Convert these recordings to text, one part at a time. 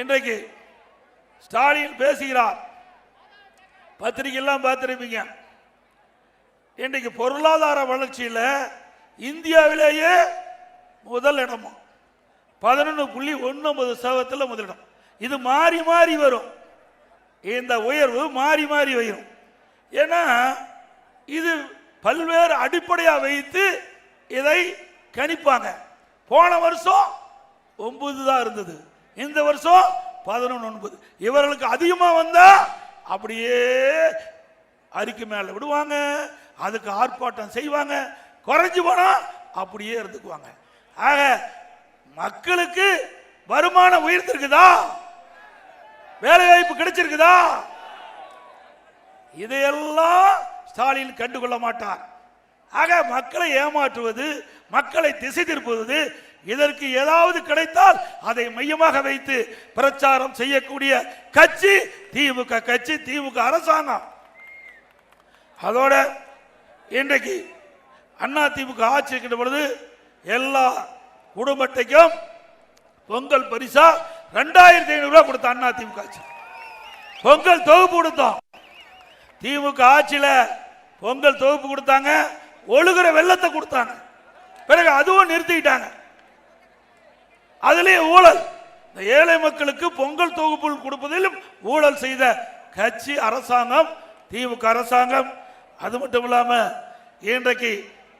இன்றைக்கு ஸ்டாலின் பேசுகிறார். பத்திரிகையெல்லாம் பார்த்துருப்பீங்க. இன்றைக்கு பொருளாதார வளர்ச்சியில் இந்தியாவிலேயே முதல் இடமா. பதினொன்று புள்ளி ஒன்பது சதவீதத்தில் முதலிடம் இது மாறி மாறி வரும். இந்த உயர்வு மாறி மாறி வரும். ஏன்னா இது பல்வேறு அடிப்படையாக வைத்து இதை கணிப்பாங்க. போன வருஷம் ஒன்பது தான் இருந்தது. இந்த வருஷம் பதினொன்று ஒன்பது. இவர்களுக்கு அதிகமாக வந்தால் அப்படியே அறிக்கை மேலே விடுவாங்க. அதுக்கு ஆர்ப்பாட்டம் செய்வாங்க. குறைஞ்சி போனால் அப்படியே இருந்துக்குவாங்க. ஆக மக்களுக்கு வருமானம் உயர்ந்திருக்குதா? வேலை வாய்ப்பு கிடைச்சிருக்குதா? இதையெல்லாம் ஸ்டாலின் கண்டுகொள்ள மாட்டார். ஆக மக்களை ஏமாற்றுவது மக்களை திசை திருப்புவது இதற்கு ஏதாவது கிடைத்தால் அதை மையமாக வைத்து பிரச்சாரம் செய்யக்கூடிய கட்சி திமுக கட்சி திமுக அரசாங்கம். அதோட இன்றைக்கு அண்ணா திமுக ஆட்சி இருக்கின்ற பொழுது எல்லா குடும்பத்தைக்கும் பொங்கல் பரிசா ரெண்டாயிரத்தி ஐநூறுரூவா கொடுத்த அண்ணா திமுக ஆட்சி. பொங்கல் தொகுப்பு கொடுத்தோம். திமுக ஆட்சியில் பொங்கல் தொகுப்பு கொடுத்தாங்க. ஒழுகுற வெள்ளத்தை கொடுத்தாங்க. பிறகு அதுவும் நிறுத்திக்கிட்டாங்க. அதிலே ஊழல். இந்த ஏழை மக்களுக்கு பொங்கல் தொகுப்பு கொடுப்பதிலும் ஊழல் செய்த கட்சி அரசாங்கம் திமுக அரசாங்கம் அது மட்டும் இல்லாம இன்றைக்கு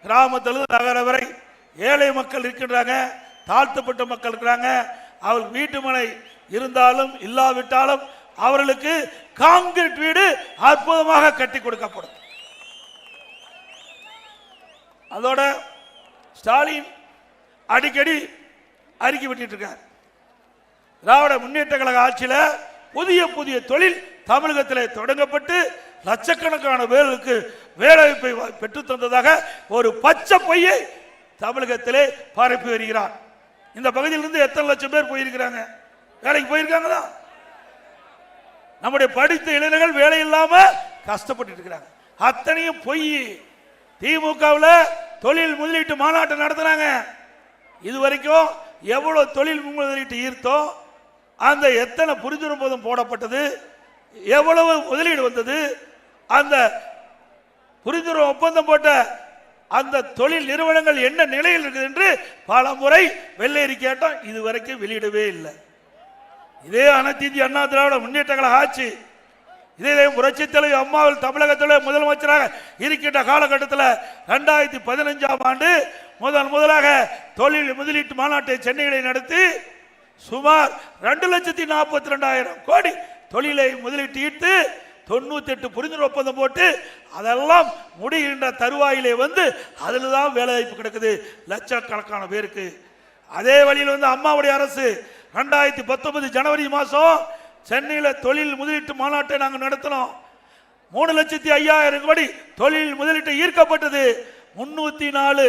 கிராமத்திலிருந்து நகர வரை ஏழை மக்கள் இருக்கின்றாங்க தாழ்த்தப்பட்ட மக்கள் இருக்கிறாங்க அவர் வீட்டு மனை இருந்தாலும் இல்லாவிட்டாலும் அவர்களுக்கு காங்கிரீட் வீடு அற்புதமாக கட்டி கொடுக்கப்படும். அதோட ஸ்டாலின் அடிக்கடி அறிக்கை விட்டுட்டு இருக்கார் திராவிட முன்னேற்ற கழக ஆட்சியில் புதிய புதிய தொழில் தமிழகத்தில் தொடங்கப்பட்டு லட்சக்கணக்கான பேர்களுக்கு வேலைவாய்ப்பை வா- பெற்றுத் தந்ததாக ஒரு பச்சை பொய்யை தமிழகத்திலே பரப்பி வருகிறார். இந்த பகுதியிலிருந்து எத்தனை லட்சம் பேர் போயிருக்கிறாங்க? வேலைக்கு போயிருக்காங்களா? நம்முடைய படித்த இளைஞர்கள் வேலை இல்லாம கஷ்டப்பட்டு இருக்கிறாங்க. அத்தனையும் பொய். திமுகவில் தொழில் முதலீட்டு மாநாட்டம் நடத்துனாங்க இது வரைக்கும் எவ்வளோ தொழில் முதலீட்டு ஈர்த்தோ அந்த எத்தனை புரிந்துணர்வு போடப்பட்டது எவ்வளவு முதலீடு வந்தது அந்த புரிந்துணர்வு ஒப்பந்தம் போட்ட அந்த தொழில் நிறுவனங்கள் என்ன நிலையில் இருக்குது என்று பல முறை வெள்ளையறி கேட்டோம். இதுவரைக்கும் வெளியிடவே இல்லை. இதே அனைத்து அண்ணா திராவிட முன்னேற்றங்களை ஆச்சு ஆட்சி இதே புரட்சி தலைவர் அம்மாவில் தமிழகத்தில் முதலமைச்சராக இருக்கின்ற காலகட்டத்தில் ரெண்டாயிரத்தி பதினஞ்சாம் ஆண்டு முதல் முதலாக தொழில் முதலீட்டு மாநாட்டை சென்னையில் நடத்தி சுமார் ரெண்டு லட்சத்தி நாற்பத்தி ரெண்டாயிரம் கோடி தொழிலை முதலீட்டு ஈர்த்து தொண்ணூத்தி எட்டு புரிந்துணர்வு ஒப்பந்தம் போட்டு அதெல்லாம் முடிகின்ற தருவாயிலே வந்து அதில் தான் வேலைவாய்ப்பு கிடக்குது. லட்சக்கணக்கான பேருக்கு. அதே வழியில் வந்து அம்மாவுடைய அரசு ரெண்டாயிரத்தி பத்தொன்பது ஜனவரி மாதம் சென்னையில் தொழில் முதலீட்டு மாநாட்டை நாங்கள் நடத்தினோம். மூணு லட்சத்தி ஐயாயிரம் கோடி தொழில் முதலீட்டு ஈர்க்கப்பட்டது. முன்னூற்றி நாலு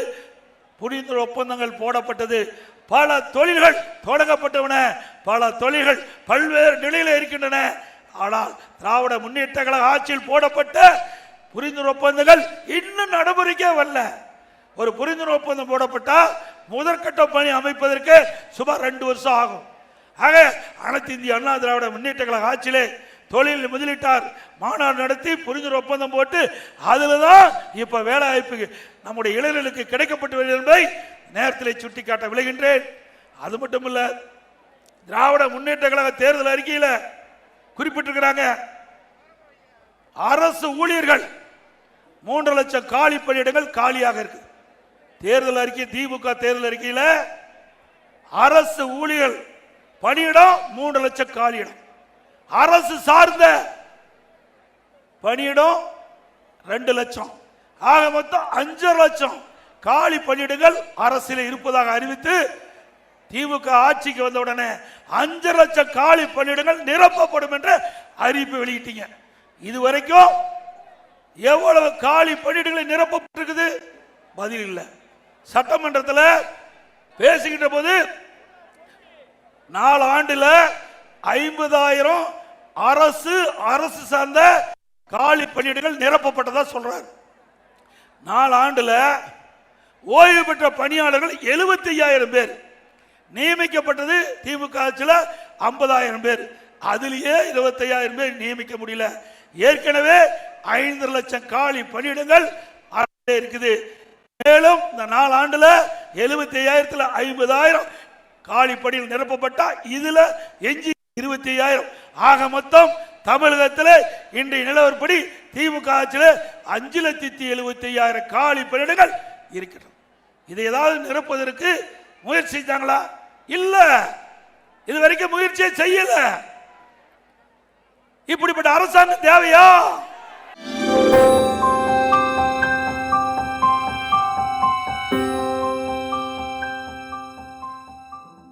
புரிந்துணர்வு ஒப்பந்தங்கள் போடப்பட்டது. பல தொழில்கள் தொடங்கப்பட்டவன. பல தொழில்கள் பல்வேறு நிலையில் இருக்கின்றன. ஆனால் திராவிட முன்னேற்ற கழக ஆட்சியில் போடப்பட்ட புரிந்துணர்வு ஒப்பந்தங்கள் இன்னும் நடைமுறைக்கே வரல. ஒரு புரிந்துணர்வு ஒப்பந்தம் போடப்பட்டால் முதற்கட்ட பணி அமைப்பதற்கு சுமார் ரெண்டு வருஷம் ஆகும். ஆக அனைத்து இந்திய அண்ணா திராவிட முன்னேற்ற கழக ஆட்சியிலே தொழில் முதலீட்டார் மாநாடு நடத்தி புரிந்துணர்வு ஒப்பந்தம் போட்டு அதில் தான் இப்போ வேலை வாய்ப்பு நம்முடைய இளைஞர்களுக்கு கிடைக்கப்பட்டு வருகிறது என்பதை நேரத்தில் சுட்டிக்காட்ட விளைகின்றேன் அது மட்டும் இல்லை திராவிட முன்னேற்ற கழக தேர்தல் அறிக்கையில் குறிப்பிட்டிருக்கிறாங்க அரசு ஊழியர்கள் மூன்று லட்சம் காலி பணியிடங்கள் காலியாக இருக்கு. தேர்தல் அறிக்கை திமுக தேர்தல் அறிக்கையில் அரசு ஊழியர் பணியிடம் மூன்று லட்சம் காலியிடம் அரசு சார்ந்த பணியிடம் ரெண்டு லட்சம். ஆக மொத்தம் அஞ்சு லட்சம் காலி பணியிடங்கள் அரசில் இருப்பதாக அறிவித்து திமுக ஆட்சிக்கு வந்த உடனே அஞ்சு லட்சம் காலி பணியிடங்கள் நிரப்பப்படும் என்ற அறிவிப்பு வெளியிட்டீங்க. இதுவரைக்கும் எவ்வளவு காலி பணியிடங்களை நிரப்பப்பட்டிருக்குது? பதில் இல்லை. சட்டமன்றத்தில் பேசுகின்ற போது நாலு ஆண்டுல ஐம்பதாயிரம் அரசு அரசு சார்ந்த காலி பணியிடங்கள் நிரப்பப்பட்டதா சொல்றாரு. நாலு ஆண்டுல ஓய்வு பெற்ற பணியாளர்கள் எழுபத்தி ஐயாயிரம் பேர். நியமிக்கப்பட்டது திமுக ஆட்சியில் ஐம்பதாயிரம் பேர். அதுலேயே இருபத்தையாயிரம் பேர் நியமிக்க முடியல. ஏற்கனவே ஐந்து லட்சம் காலி பணியிடங்கள் இருக்குது. மேலும் இந்த நாலு ஆண்டுல எழுபத்தி ஐயாயிரத்தில் ஐம்பதாயிரம் காலி பணியில் நிரப்பப்பட்டா இதுல எஞ்சி இருபத்தி ஐயாயிரம். ஆக மொத்தம் தமிழகத்தில் இன்றைய நிலவரப்படி திமுக ஆட்சியில் அஞ்சு லட்சத்தி எழுபத்தி ஐயாயிரம் காலி பணியிடங்கள் இருக்கிறது இதை ஏதாவது நிரப்புவதற்கு முயற்சி செஞ்சாங்களா இல்ல. இது வரைக்கும் முயற்சியே செய்யல. இப்படிப்பட்ட அரசாங்கம் தேவையா?